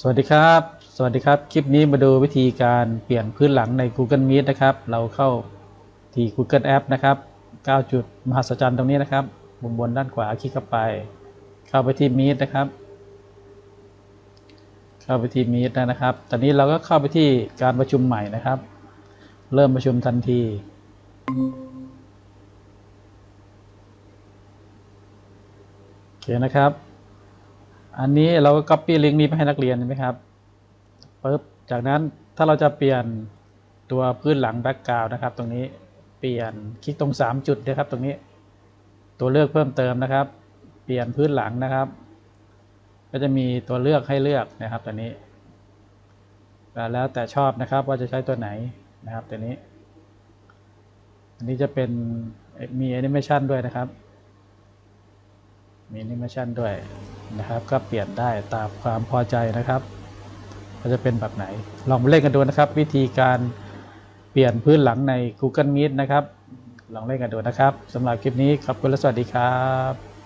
สวัสดีครับ สวัสดีครับ คลิปนี้มาดูวิธีการเปลี่ยนพื้นหลังใน Google Meet นะครับ เราเข้าที่ Google App นะครับ 9 จุดมหัศจรรย์ตรงนี้นะครับมุมบนด้านขวาคลิกเข้าไป เข้าไปที่ Meet นะครับ เข้าไปที่ Meet นะครับ ตอนนี้เราก็เข้าไปที่การประชุมใหม่นะครับ เริ่มประชุมทันทีโอเคนะครับ อันนี้เราก็ copy ลิงก์นี้ไปให้นักเรียนใช่ไหมครับปึ๊บจากนั้นถ้าเราจะเปลี่ยนตัวพื้นหลังแบ็กกราวนะครับ ตรงนี้เปลี่ยนคลิกตรง 3 จุดนะครับ ตรงนี้ตัวเลือกเพิ่มเติมนะครับ เปลี่ยนพื้นหลังนะครับ ก็จะมีตัวเลือกให้เลือกนะครับตัวนี้แล้วแต่ชอบนะครับว่าจะใช้ตัวไหนนะครับตัวนี้ อันนี้จะเป็นมีแอนิเมชันด้วยนะครับ มีแอนิเมชันด้วย นะครับ ก็เปลี่ยนได้ตามความพอใจนะครับก็จะเป็นแบบไหน ลองเล่นกันดูนะครับ วิธีการเปลี่ยนพื้นหลังใน Google Meet นะครับ ลองเล่นกันดูนะครับสำหรับคลิปนี้ขอบคุณและสวัสดีครับ